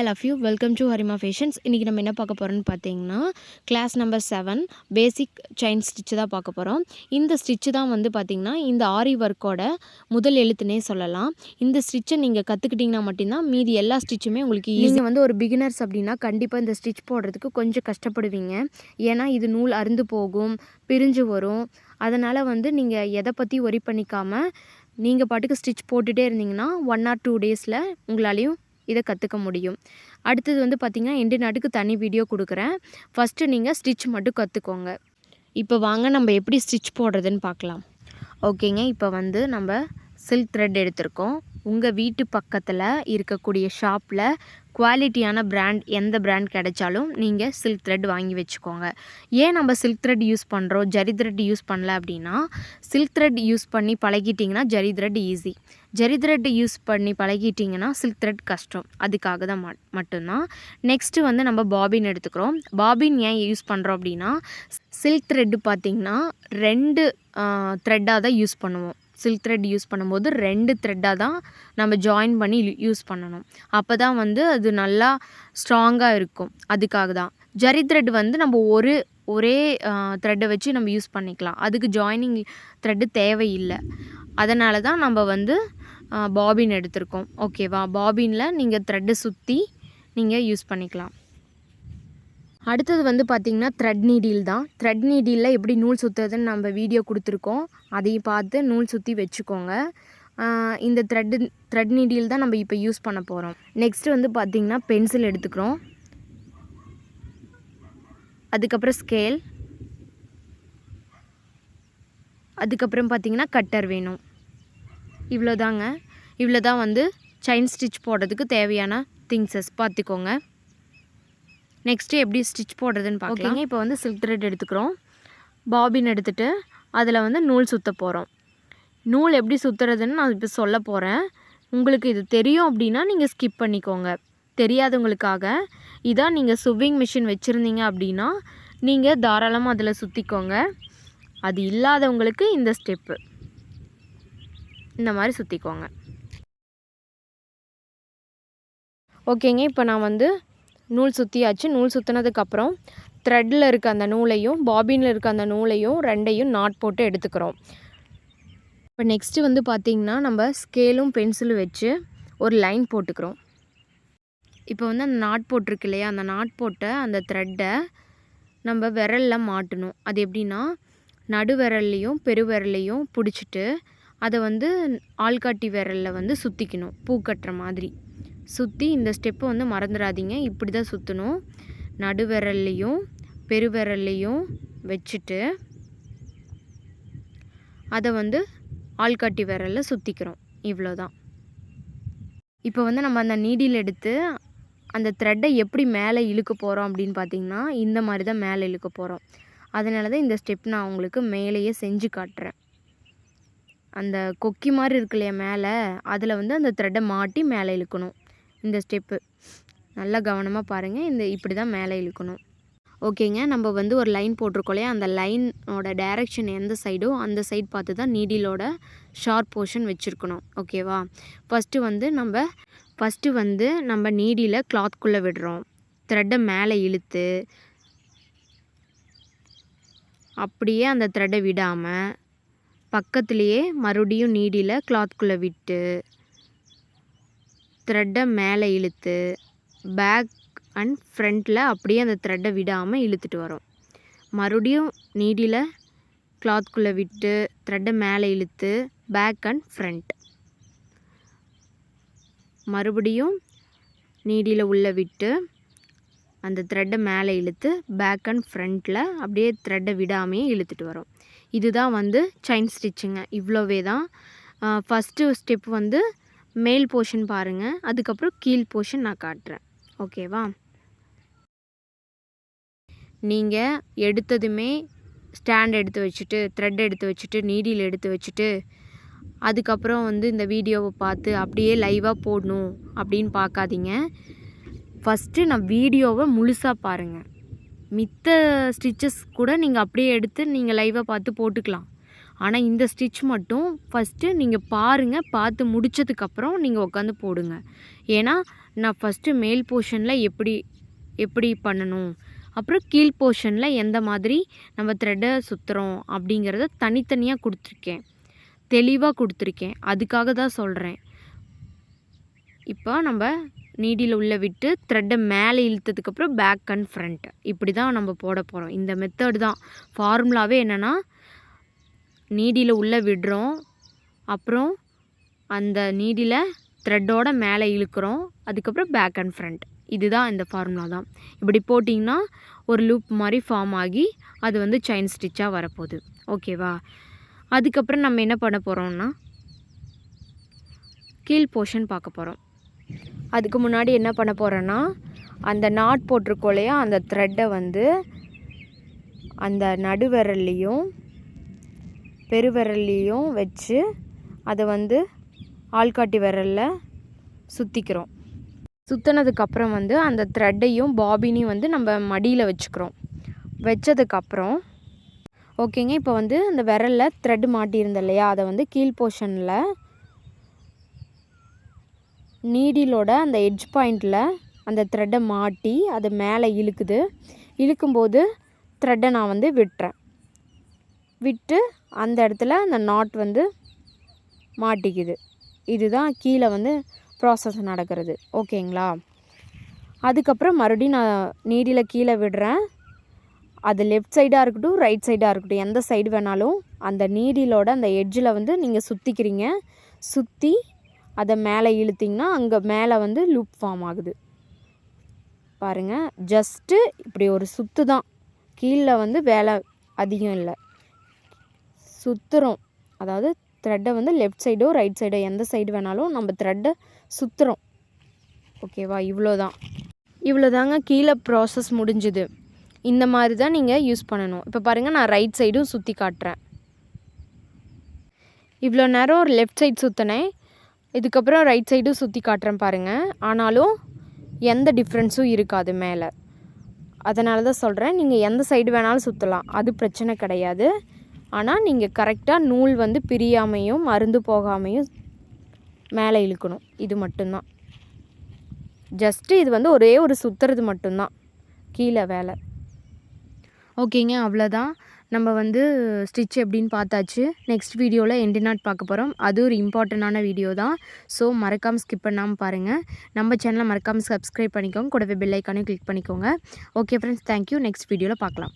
Hi love you welcome to Harima fashions இன்றைக்கி நம்ம என்ன பார்க்க போகிறோம்னு பார்த்தீங்கன்னா class number seven basic chain stitch தான் பார்க்க போகிறோம் இந்த ஸ்டிச்சு தான் வந்து பார்த்திங்கன்னா இந்த ஆரி ஒர்க்கோட முதல் எழுத்துனே சொல்லலாம். இந்த ஸ்டிச்சை நீங்கள் கற்றுக்கிட்டிங்கன்னா மட்டும்தான் மீதி எல்லா ஸ்டிச்சுமே உங்களுக்கு ஈஸியாக வந்து ஒரு பிகினர்ஸ் அப்படின்னா கண்டிப்பாக இந்த ஸ்டிச் போடுறதுக்கு கொஞ்சம் கஷ்டப்படுவீங்க. ஏன்னா இது நூல் அருந்து போகும் பிரிஞ்சு வரும். அதனால் வந்து நீங்கள் எதை பற்றி ஒரி பண்ணிக்காமல் நீங்கள் பாட்டுக்கு ஸ்டிச் போட்டுகிட்டே இருந்தீங்கன்னா ஒன் ஆர் டூ டேஸில் உங்களாலையும் இதை கற்றுக்க முடியும். அடுத்தது வந்து பார்த்திங்கன்னா எண்டு நாட்டுக்கு தனி வீடியோ கொடுக்குறேன். ஃபஸ்ட்டு நீங்கள் ஸ்டிச் மட்டும் கற்றுக்கோங்க இப்போ வாங்க நம்ம எப்படி ஸ்டிச் போடுறதுன்னு பார்க்கலாம் ஓகேங்க இப்போ வந்து நம்ம சில்க் த்ரெட் எடுத்திருக்கோம். உங்கள் வீட்டு பக்கத்தில் இருக்கக்கூடிய ஷாப்பில் குவாலிட்டியான பிராண்ட் எந்த பிராண்ட் கிடைச்சாலும் நீங்கள் சில்க் த்ரெட் வாங்கி வச்சுக்கோங்க. ஏன் நம்ம சில்க் த்ரெட் யூஸ் பண்ணுறோம் ஜரி த்ரெட் யூஸ் பண்ணல அப்படின்னா சில்க் த்ரெட் யூஸ் பண்ணி பழகிட்டிங்கன்னா zari thread easy zari thread use பண்ணி பழகிட்டிங்கன்னா சில்க் த்ரெட் கஷ்டம். அதுக்காக தான் மட்டும்தான். நெக்ஸ்ட்டு வந்து நம்ம பாபின் எடுத்துக்கிறோம். பாபின் ஏன் யூஸ் பண்ணுறோம் அப்படின்னா சில்க் த்ரெட்டு பார்த்திங்கன்னா ரெண்டு த்ரெட்டாக தான் யூஸ் பண்ணுவோம். சில்க் த்ரெட் யூஸ் பண்ணும்போது ரெண்டு த்ரெட்டாக தான் நம்ம ஜாயின் பண்ணி யூஸ் பண்ணணும். அப்போ தான் வந்து அது நல்லா ஸ்ட்ராங்காக இருக்கும். அதுக்காக தான். ஜரி த்ரெட் வந்து நம்ம ஒரு ஒரே த்ரெட்டை வச்சு நம்ம யூஸ் பண்ணிக்கலாம். அதுக்கு ஜாயினிங் த்ரெட்டு தேவையில்லை. அதனால தான் நம்ம வந்து பாபின் எடுத்திருக்கோம். ஓகேவா பாபினில் நீங்கள் த்ரெட்டை சுற்றி நீங்கள் யூஸ் பண்ணிக்கலாம். அடுத்தது வந்து பார்த்திங்கன்னா த்ரெட் நீடில் தான். த்ரெட் நீடிலில் எப்படி நூல் சுற்றுறதுன்னு நம்ம வீடியோ கொடுத்துருக்கோம். அதையும் பார்த்து நூல் சுற்றி வச்சுக்கோங்க. இந்த த்ரெட்டு த்ரெட் நீடில் தான் நம்ம இப்போ யூஸ் பண்ண போகிறோம் நெக்ஸ்ட்டு வந்து பார்த்திங்கன்னா பென்சில் எடுத்துக்கிறோம். அதுக்கப்புறம் ஸ்கேல் அதுக்கப்புறம் பார்த்திங்கன்னா கட்டர் வேணும். இவ்வளோதாங்க இவ்வளோ தான் வந்து செயின் ஸ்டிச் போடுறதுக்கு தேவையான திங்ஸஸ் பார்த்துக்கோங்க நெக்ஸ்ட்டு எப்படி ஸ்டிச் போடுறதுன்னு பார்க்கலாங்க இப்போ வந்து சில்க் த்ரெட் எடுத்துக்கிறோம். பாபின் எடுத்துகிட்டு அதில் வந்து நூல் சுற்ற போகிறோம் நூல் எப்படி சுற்றுறதுன்னு நான் இப்போ சொல்ல போகிறேன் உங்களுக்கு இது தெரியும் அப்படின்னா நீங்கள் ஸ்கிப் பண்ணிக்கோங்க. தெரியாதவங்களுக்காக. இதான் நீங்கள் சுவிங் மிஷின் வச்சுருந்தீங்க அப்படின்னா நீங்கள் தாராளமாக அதில் சுற்றிக்கோங்க அது இல்லாதவங்களுக்கு இந்த ஸ்டெப்பு இந்த மாதிரி சுற்றிக்கோங்க ஓகேங்க இப்போ நான் வந்து நூல் சுற்றியாச்சு நூல் சுற்றினதுக்கப்புறம் த்ரெட்டில் இருக்க அந்த நூலையும் பாபினில் இருக்க அந்த நூலையும் ரெண்டையும் நாட் போட்டு எடுத்துக்கிறோம். இப்போ நெக்ஸ்ட்டு வந்து பார்த்திங்கன்னா நம்ம ஸ்கேலும் பென்சிலும் வச்சு ஒரு லைன் போட்டுக்கிறோம். இப்போ வந்து அந்த நாட் போட்டிருக்கு இல்லையா? அந்த நாட் போட்ட அந்த த்ரெட்டை நம்ம விரலில் மாட்டணும். அது எப்படின்னா நடு விரல்லையும் பெரு விரல்லையும் பிடிச்சிட்டு அதை வந்து ஆள்காட்டி விரலில் வந்து சுற்றிக்கணும் பூ கட்டுற மாதிரி. சுற்றி இந்த ஸ்டெப்பை வந்து மறந்துடாதீங்க. இப்படி தான் சுற்றணும் நடுவிரல்லையும் பெருவிரல்லையும் வச்சுட்டு அதை வந்து ஆள்காட்டி விரலில் சுற்றிக்கிறோம் இவ்வளோ தான் இப்போ வந்து நம்ம அந்த நீடியில் எடுத்து அந்த த்ரெட்டை எப்படி மேலே இழுக்க போகிறோம் அப்படின்னு பார்த்தீங்கன்னா இந்த மாதிரி தான் மேலே இழுக்க போகிறோம் அதனால தான் இந்த ஸ்டெப் நான் உங்களுக்கு மேலேயே செஞ்சு காட்டுறேன். அந்த கொக்கி மாதிரி இருக்கு இல்லையா மேலே அதில் வந்து அந்த த்ரெட்டை மாட்டி மேலே இழுக்கணும். இந்த ஸ்டெப்பு. நல்லா கவனமாக பாருங்கள் இந்த இப்படி தான் மேலே இழுக்கணும். ஓகேங்க. நம்ம வந்து ஒரு லைன் போட்டிருக்கோம் இல்லையா? அந்த லைனோட டைரெக்ஷன் எந்த சைடோ அந்த சைட் பார்த்து தான் நீடிலோட ஷார்ப் போர்ஷன் வச்சுருக்கணும். ஓகேவா? ஃபஸ்ட்டு வந்து நம்ம ஃபஸ்ட்டு வந்து நம்ம நீடியில் கிளாத்குள்ளே விடுறோம். த்ரெட்டை மேலே இழுத்து அப்படியே அந்த த்ரெட்டை விடாமல் பக்கத்துலேயே மறுபடியும் நீடியில் கிளாத்குள்ளே விட்டு த்ரெட்டை மேலே இழுத்து பேக் அண்ட் ஃப்ரண்ட்டில் அப்படியே அந்த த்ரெட்டை விடாமல் இழுத்துட்டு வரோம். மறுபடியும் நீடியில் கிளாத்குள்ளே விட்டு த்ரெட்டை மேலே இழுத்து பேக் அண்ட் ஃப்ரண்ட் மறுபடியும் நீடியில் உள்ளே விட்டு அந்த த்ரெட்டை மேலே இழுத்து பேக் அண்ட் ஃப்ரண்ட்டில் அப்படியே த்ரெட்டை விடாமையே இழுத்துட்டு வரோம். இதுதான் வந்து செயின் ஸ்டிச்சிங்க இவ்வளோவே தான். ஃபஸ்ட்டு ஸ்டெப் வந்து மேல் போர்ஷன் பாருங்கள் அதுக்கப்புறம் கீழ் போர்ஷன் நான் காட்டுறேன். ஓகேவா நீங்கள் எடுத்ததுமே ஸ்டாண்ட் எடுத்து வச்சுட்டு த்ரெட் எடுத்து வச்சுட்டு நீடில் எடுத்து வச்சுட்டு அதுக்கப்புறம் வந்து இந்த வீடியோவை பார்த்து அப்படியே லைவாக போடணும் அப்படின்னு பார்க்காதீங்க. ஃபஸ்ட்டு நான் வீடியோவை முழுசாக பாருங்கள் மித்த ஸ்டிச்சஸ் கூட நீங்கள் அப்படியே எடுத்து நீங்கள் லைவாக பார்த்து போட்டுக்கலாம். ஆனால் இந்த ஸ்டிச் மட்டும் ஃபஸ்ட்டு நீங்கள் பாருங்கள் பார்த்து முடித்ததுக்கப்புறம் நீங்கள் உட்காந்து போடுங்க. ஏன்னா நான் ஃபஸ்ட்டு மேல் போர்ஷனில் எப்படி எப்படி பண்ணணும்? அப்புறம் கீழ் போர்ஷனில் எந்த மாதிரி நம்ம த்ரெட்டை சுற்றுறோம் அப்படிங்கிறத தனித்தனியாக கொடுத்துருக்கேன். தெளிவாக கொடுத்துருக்கேன். அதுக்காக தான் சொல்கிறேன் இப்போ நம்ம நீடியில் உள்ள விட்டு த்ரெட்டை மேலே இழுத்ததுக்கப்புறம் பேக் அண்ட் ஃப்ரண்ட் இப்படி தான் நம்ம போட போகிறோம் இந்த மெத்தட் தான். ஃபார்முலாவே என்னென்னா நீடியில் உள்ளே விடுறோம். அப்புறம் அந்த நீடியில் த்ரெட்டோட மேலே இழுக்கிறோம். அதுக்கப்புறம் பேக் அண்ட் ஃப்ரண்ட் இதுதான் இந்த ஃபார்முலா தான். இப்படி போட்டிங்கன்னா ஒரு லூப் மாதிரி ஃபார்ம் ஆகி அது வந்து செயின் ஸ்டிச்சாக வரப்போகுது. ஓகேவா அதுக்கப்புறம் நம்ம என்ன பண்ண போகிறோம்னா கீழ் போர்ஷன் பார்க்க போகிறோம் அதுக்கு முன்னாடி என்ன பண்ண போகிறோன்னா அந்த நாட் போட்டிருக்கோம் அந்த த்ரெட்டை வந்து அந்த நடுவிரல்லையும் பெருவிரல்லையும் வச்சு அதை வந்து ஆள்காட்டி விரலில் சுற்றிக்கிறோம் சுற்றினதுக்கப்புறம் வந்து அந்த த்ரெட்டையும் பாபினையும் வந்து நம்ம மடியில் வச்சுக்கிறோம். வச்சதுக்கப்புறம் ஓகேங்க இப்போ வந்து அந்த விரலில் த்ரெட் மாட்டியிருந்த இல்லையா? அதை வந்து கீழ் போர்ஷனில் நீடிலோட அந்த எட்ஜ் பாயிண்டில் அந்த த்ரெட்டை மாட்டி அது மேலே இழுக்குது. இழுக்கும்போது த்ரெட்டை நான் வந்து விட்டுறேன். விட்டு அந்த இடத்துல அந்த நாட் வந்து மாட்டிக்குது. இதுதான் கீழே வந்து ப்ராசஸ் நடக்கிறது. ஓகேங்களா அதுக்கப்புறம் மறுபடியும் நான் நீடியில் கீழே விடுறேன். அது லெஃப்ட் சைடாக இருக்கட்டும் ரைட் சைடாக இருக்கட்டும் எந்த சைடு வேணாலும் அந்த நீடியிலோட அந்த எட்ஜில் வந்து நீங்கள் சுற்றிக்கிறீங்க சுற்றி அதை மேலே இழுத்திங்கன்னா அங்கே மேலே வந்து லூப் ஃபார்ம் ஆகுது. பாருங்கள் ஜஸ்ட்டு இப்படி ஒரு சுற்று தான் கீழே வந்து வேலை அதிகம் இல்லை. சுற்றுறோம் அதாவது த்ரெட்டை வந்து லெஃப்ட் சைடோ ரைட் சைடோ எந்த சைடு வேணாலும் நம்ம த்ரெட்டை சுற்றுறோம் ஓகேவா இவ்வளோ தான் இவ்வளோ தாங்க கீழே ப்ராசஸ் முடிஞ்சுது. இந்த மாதிரி தான் நீங்கள் யூஸ் பண்ணணும். இப்போ பாருங்கள் நான் ரைட் சைடும் சுற்றி காட்டுறேன். இவ்வளோ நேரம் ஒரு லெஃப்ட் சைடு சுற்றினேன் இதுக்கப்புறம் ரைட் சைடும் சுற்றி காட்டுறேன் பாருங்கள் ஆனாலும் எந்த டிஃப்ரென்ஸும் இருக்காது மேலே. அதனால தான் சொல்கிறேன் நீங்கள் எந்த சைடு வேணாலும் சுற்றலாம் அது பிரச்சனை கிடையாது. ஆனால் நீங்கள் கரெக்டாக நூல் வந்து பிரியாமையும் மருந்து போகாமையும் மேலே இழுக்கணும். இது மட்டும்தான். ஜஸ்ட்டு இது வந்து ஒரே ஒரு சுற்றுறது மட்டும்தான். கீழே வேலை. ஓகேங்க அவ்வளோதான் நம்ம வந்து ஸ்டிச் எப்படின்னு பார்த்தாச்சு. நெக்ஸ்ட் வீடியோவில் எண்டு நாட் பார்க்க போகிறோம் அது ஒரு இம்பார்ட்டண்ட்டான வீடியோ தான். ஸோ மறக்காமல் ஸ்கிப் பண்ணாமல் பாருங்கள் நம்ம சேனலை மறக்காமல் சப்ஸ்கிரைப் பண்ணிக்கோங்க. கூடவே பெல் ஐக்கானையும் கிளிக் பண்ணிக்கோங்க. ஓகே ஃப்ரெண்ட்ஸ் தேங்க்யூ நெக்ஸ்ட் வீடியோவில் பார்க்கலாம்.